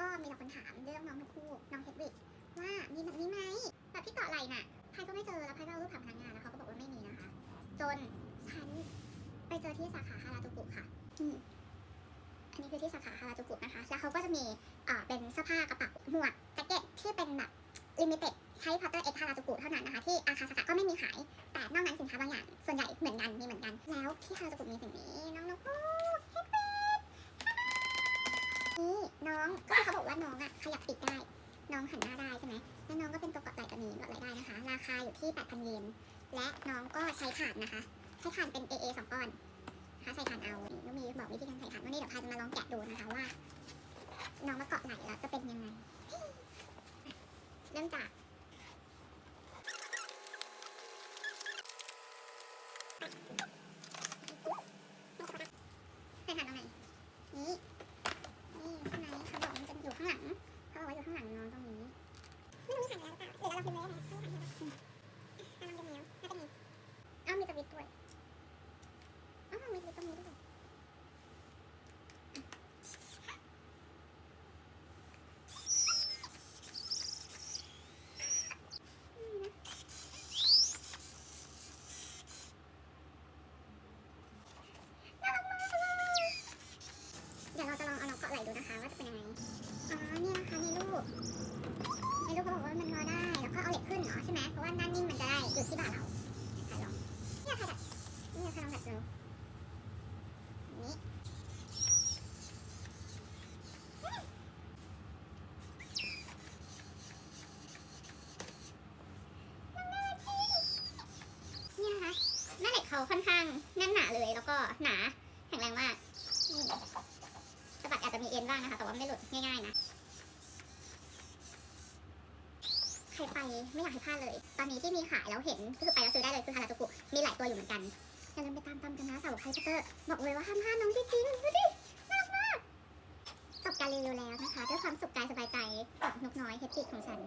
ก็มีแต่คนถามเรื่องน้องนกคู่น้องเฮดวิกว่ามีแบบนี้ไหมแบบที่เกาะไหล่น่ะใครก็ไม่เจอแล้วใครก็เอารูปถามพนักงานแล้วเขาก็บอกว่าไม่มีนะคะ จนฉันไปเจอที่สาขาฮาราจูกุค่ะอืมอันนี้คือที่สาขาฮาราจูกุนะคะ แล้วเขาก็จะมีอ่าเป็นเสื้อผ้ากระเป๋าหมวกแจ็คเก็ตที่เป็นแบบลิมิเต็ดใช้พอตเตอร์เอ็กฮาราจูกุเท่านั้นนะคะ ที่อาคาสากะก็ไม่มีขาย แต่นอกนั้นสินค้าบางอย่าง ส่วนใหญ่เหมือนกันมีเหมือนกัน แล้วที่ฮาราจูกุมีสิ่งนี้น้องนกฮูกเฮดเบด นี่น้องก็คือเขาบอกว่าน้องอะขยับปีกได้ น้องหันหน้าได้ใช่ไหมแล้วน้องก็เป็นตัวเกาะไหล่กับหมีเกาะไหล่ได้นะคะ ราคาอยู่ที่ 8,000 เยน และน้องก็ใช้ถ่านนะคะ ใช้ถ่านเป็น AA สองก้อนนะคะใส่ถ่านเอานี่น้องมีบอกวิธีการใส่ถ่านวันนี้เดี๋ยวพาจะมาลองแกะดูนะคะว่า น้องมาเกาะไหล่แล้วจะเป็นยังไง เริ่มจากใส่ถ่านตรงไหน นี่ข้างในเขาบอกมันจะอยู่ข้างหลัง เขาบอกว่าอยู่ข้างหลังน้องตรงนี้ ไม่รู้มีถ่านแล้วหรือเปล่าหรือเราพิมพ์ไว้ไหนไม่ถ่านแล้วอะลองดูแล้วน่าจะมีอ้าวมีสวิตช์ด้วยอ้าวมีสวิตช์ตรงนี้ด้วยอืมนะน่ารักมากเลยเดี๋ยวเราจะลองเอาน้องเกาะไหล่ดูนะคะว่าจะเป็นยังไง อ๋อ นี่นะคะในรูป ในรูปเขาบอกว่ามันงอได้ แล้วก็เอาเหล็กขึ้นเนาะใช่ไหมเพราะว่าหน้านิ่งมันจะได้อยู่ที่บ่าเราถ่ายลองเนี่ยค่ะดัดนี่ค่ะลองดัดดูนี่นี่นะคะแม่ เขาค่อนข้างแน่นหนาเลยแล้วก็หนาแข็งแรงมากสะบัดอาจจะมีเอ็นบ้างนะคะ แต่ว่าไม่หลุดง่ายๆนะใครไปไม่อยากให้พลาดเลย ตอนนี้ที่มีขายแล้วเห็นก็คือไปแล้วซื้อได้เลยคือฮาราจูกุมีหลายตัวอยู่เหมือนกันอย่าลืมไปตามตามกันนะสาวไคเตอร์บอกเลยว่าห้ามพลาดน้องจริงๆดูดิน่ารักมากจบการรีวิวแล้วนะคะด้วยความสุขกายสบายใจกับนกน้อยเฮปปี้ของฉัน